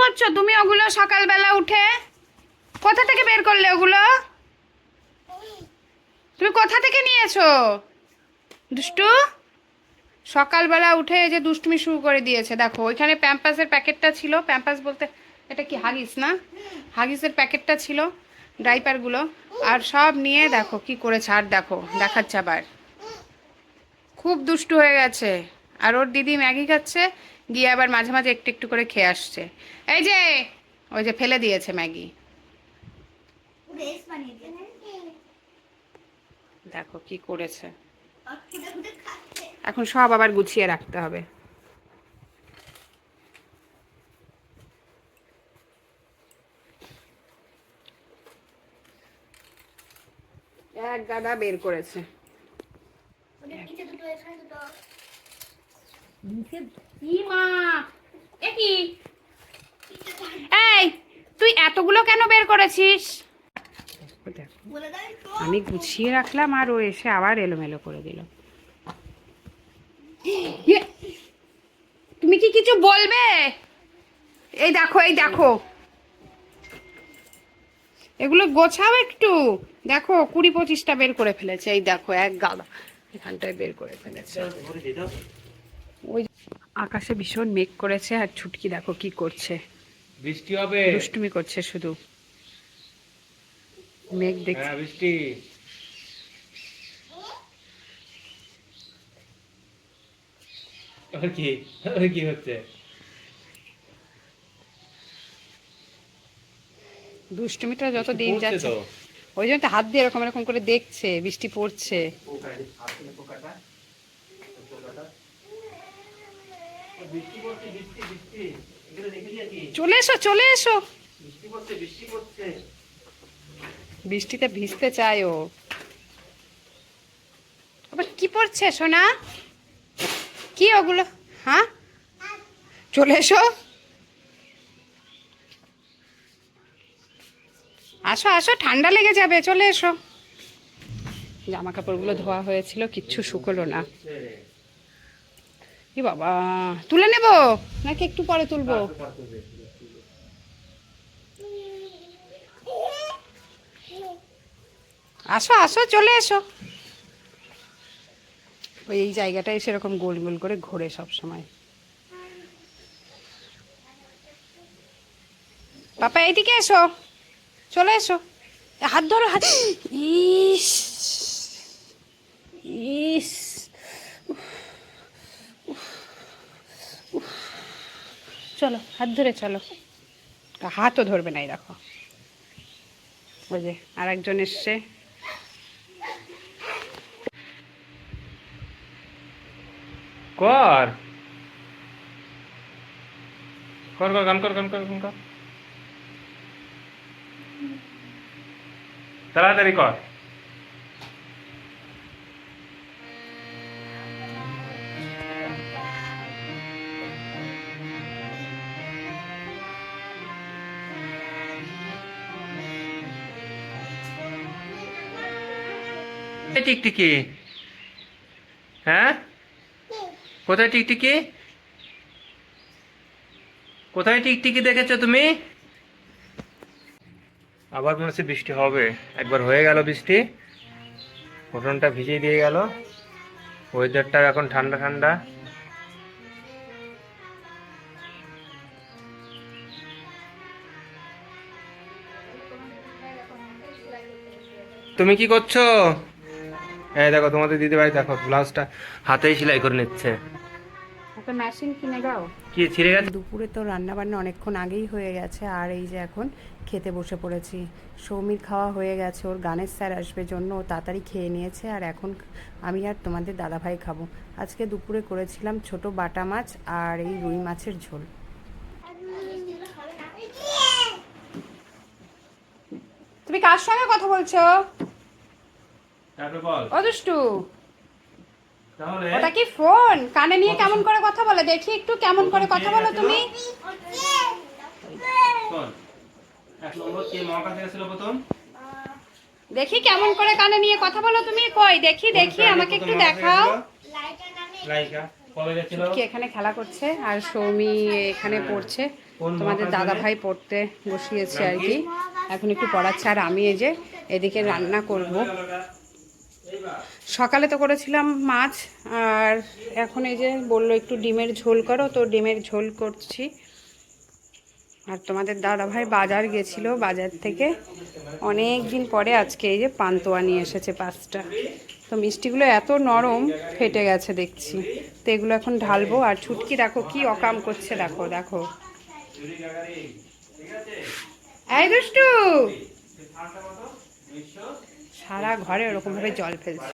করছ তুমি ওগুলো সকালবেলা উঠে? কোথা থেকে বের করলে ওগুলো? তুমি কোথা থেকে নিয়েছো? দুষ্টু? সকালবেলা উঠে যে দুষ্টুমি শুরু করে দিয়েছে, দেখো। ওইখানে প্যাম্পাসের প্যাকেটটা ছিল। প্যাম্পাস বলতে এটা কি হাগিস না? হাগিসের প্যাকেটটা ছিল, ডাইপারগুলো। আর সব নিয়ে দেখো কি করেছে। আর দেখো, দেখাচ্ছে আবার। খুব দুষ্টু হয়ে গেছে। আর ওর দিদি ম্যাগি খাচ্ছে। গিয়ে আবার মাঝে মাঝে একটু একটু করে খেয়ে আসছে। এই যে, ওই যে ফেলে দিয়েছে ম্যাগি। দেখো কি করেছে। এখন সব আবার গুছিয়ে রাখতে হবে। এক গাদা বের করেছে। এই তুই এতগুলো কেন বের করেছিস? আমি গুছিয়ে রাখলাম আর ও এসে আবার এলোমেলো করে দিল। ইয়ে! তুমি কি কিছু বলবে? এই দেখো এই দেখো। এগুলো গোছাও একটু। দেখো কুড়ি পঁচিশটা বের করে ফেলেছে। এই দেখো এক গাদা এখানটায় বের করে ফেলেছে। ওই আকাশে ভীষণ মেঘ করেছে আর ছুটকি দেখো কি করছে। বৃষ্টি হবে। দুষ্টুমি করছে শুধু। মেঘ দেখছে হ্যাঁ বৃষ্টি। কি? কি হচ্ছে? দুষ্টুমিটা যত দিন যাচ্ছে ওই জন্য তো হাত দিয়ে এরকম এরকম করে দেখছে বৃষ্টি পড়ছে বৃষ্টি পড়ছে বৃষ্টি বৃষ্টি এগুলো দেখে কি চলে এসো চলে এসো। বৃষ্টিতে ভিজতে চায় ও। আবার কি পড়ছে সোনা? কি ওগুলো? হ্যাঁ? চলে এসো। আসো আসো ঠান্ডা লেগে যাবে চলে এসো। জামা কাপড়গুলো ধোয়া হয়েছিল কিচ্ছু শুকলো না। কি বাবা? তুলে নেব? নাকি একটু পরে তুলবো? আসো আসো, চলে এসো। ওই এই জায়গাটায় সেরকম গোল গোল করে ঘোরে সব সময়। পাপা, এইদিকে এসো। চলে এসো। হাত ধরো, হাত। ইস ইস। চলো, হাত ধরে চলো। হাতও ধরবে না এই দেখো। ওই যে আর একজন এসছে। কর। কর কর গান কর গান কর গান কর। তাড়াতাড়ি কর। টিকটিকি হ্যাঁ? কোথায় টিকটিকি? কোথায় টিকটিকি দেখেছ তুমি? আবার মনে হচ্ছে বৃষ্টি হবে। একবার হয়ে গেল বৃষ্টি। উঠোনটা ভিজিয়ে দিয়ে গেল। ওয়েদারটা এখন ঠান্ডা ঠান্ডা। তুমি কি করছ? এই দেখো তোমাদের দিদিভাই দেখো ব্লাউজটা হাতেই সেলাই করে নিচ্ছে। একটা মেশিন কিনে দাও। কি ছিঁড়ে গেছে? দুপুরে তো রান্না বান্না অনেকক্ষণ আগেই হয়ে গেছে আর এই যে এখন খেতে বসে পড়েছি। সৌমির খাওয়া হয়ে গেছে ওর গানের স্যার আসবে জন্য ও তাড়াতাড়ি খেয়ে নিয়েছে আর এখন আমি আর তোমাদের দাদাভাই খাব। আজকে দুপুরে করেছিলাম ছোট বাটা মাছ আর এই রুই মাছের ঝোল। তুমি কার সঙ্গে কথা বলছো? তারপর বল। ও তাহলে? ওটা কি ফোন? কানে নিয়ে কেমন করে কথা বলে? দেখি একটু কেমন করে কথা বলো তুমি। এক নম্বর কে মার গেছিল প্রথম? দেখি কেমন করে কানে নিয়ে কথা বলো তুমি। কই? দেখি দেখি আমাকে একটু দেখাও। লাইকা। কি এখানে খেলা করছে? আর সৌমি এখানে পড়ছে। তোমাদের দাদা ভাই পড়তে বসিয়েছে আর কি। এখন একটু পড়াচ্ছে। আর আমি এই যে এদিকে রান্না করব। সকালে তো করেছিলাম মাছ, আর এখন এই যে বলল একটু ডিমের ঝোল করো, তো ডিমের ঝোল করছি। আর তোমাদের দাদা ভাই বাজার গেছিল, বাজার থেকে অনেক দিন পরে আজকে এই যে পান্তোয়া নিয়ে এসেছে পাঁচটা। তো মিষ্টিগুলো এত নরম ফেটে গেছে দেখছি। তো এগুলো এখন ঢালবো, আর ছুটকি দেখো কি অকাম করছে, দেখো দেখো। এই দুষ্টু! সারা ঘরে ওরকম ভাবে জল ফেলছে।